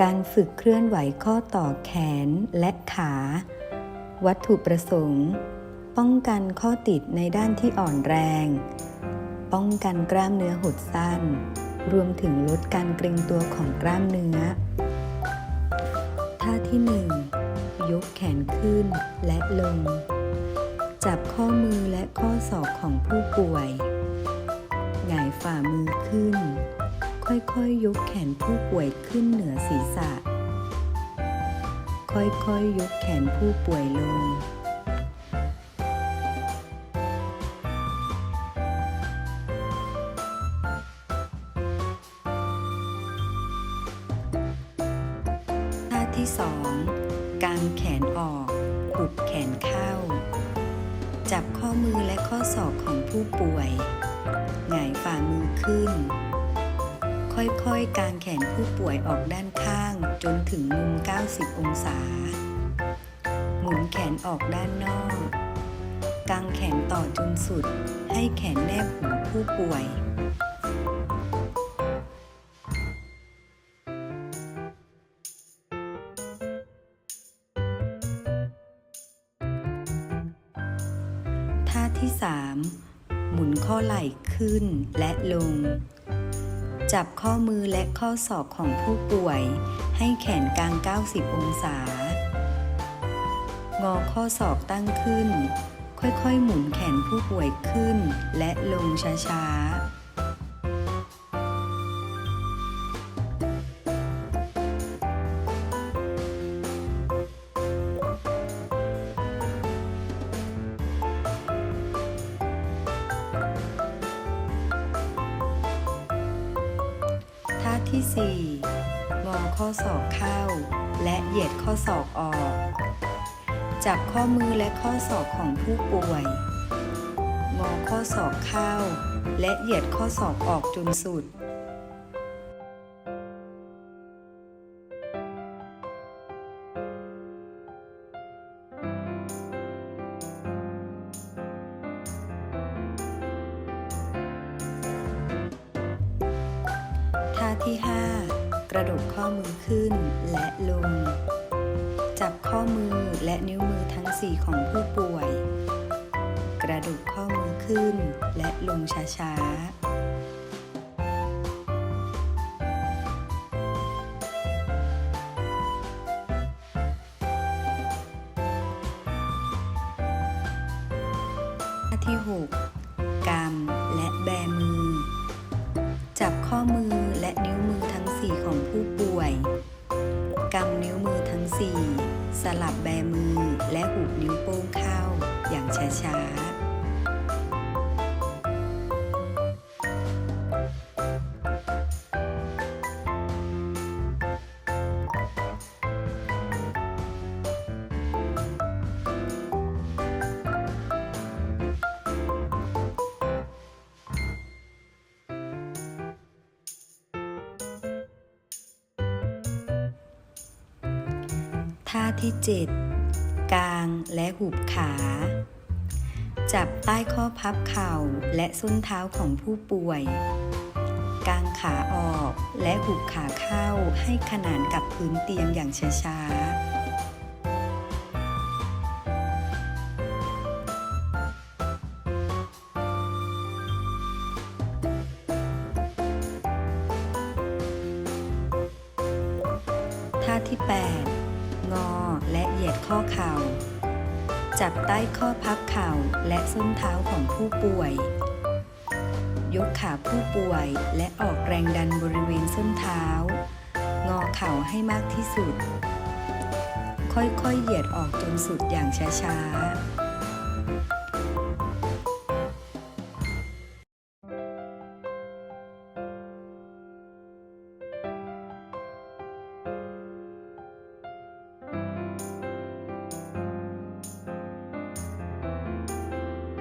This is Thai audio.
การฝึกเคลื่อนไหวข้อต่อแขนและขา วัตถุประสงค์ ป้องกันข้อติดในด้านที่อ่อนแรง ป้องกันกล้ามเนื้อหดสั้น รวมถึงลดการเกร็งตัวของกล้ามเนื้อ ท่าที่ 1 ยกแขนขึ้นและลง จับข้อมือและข้อศอกของผู้ป่วย หงายฝ่ามือขึ้น ค่อยๆยกแขนผู้ป่วยขึ้นเหนือศีรษะ ค่อยๆยยกแขนผู้ป่วยลง ท่าที่2กางแขนออกหุบแขนเข้า จับข้อมือและข้อศอกของผู้ป่วย หงายฝ่ามือขึ้น ค่อยๆ กางแขนผู้ป่วยออกด้านข้างจนถึงมุม 90 องศา หมุนแขนออกด้านนอก กางแขนต่อจนสุด ให้แขนแนบหูผู้ป่วยท่าที่ 3 หมุนข้อไหล่ขึ้นและลง จับข้อมือและข้อศอกของผู้ป่วย ให้แขนกลาง 90 องศา งอข้อศอกตั้งขึ้น ค่อยๆ หมุนแขนผู้ป่วยขึ้น และลงช้าๆ ท่าที่4งอข้อศอกเข้า และเหยียดข้อศอกออก จับข้อมือและข้อศอกของผู้ป่วย งอข้อศอกเข้า และเหยียดข้อศอกออกจนสุด ที่ 5 กระดกข้อมือขึ้นและลง จับข้อมือและนิ้วมือทั้ง 4 ของผู้ป่วย กระดุกข้อมือขึ้นและลงช้าๆท่าที่ 6กำและแบมือ จับข้อมือและนิ้วมือทั้งสี่ของผู้ป่วยกำนิ้วมือทั้งสี่สลับแบมือและหุบนิ้วโป้งเข้าอย่างช้าๆ ท่าที่ 7กางและหุบขา จับใต้ข้อพับเข่าและส้นเท้าของผู้ป่วย กางขาออกและหุบขาเข้าให้ขนานกับพื้นเตียงอย่างช้าๆท่าที่ 8 และเหยียดข้อเข่า จับใต้ข้อพับเข่าและส้นเท้าของผู้ป่วย ยกขาผู้ป่วยและออกแรงดันบริเวณส้นเท้า งอเข่าให้มากที่สุด ค่อยๆ เหยียดออกจนสุดอย่างช้าๆ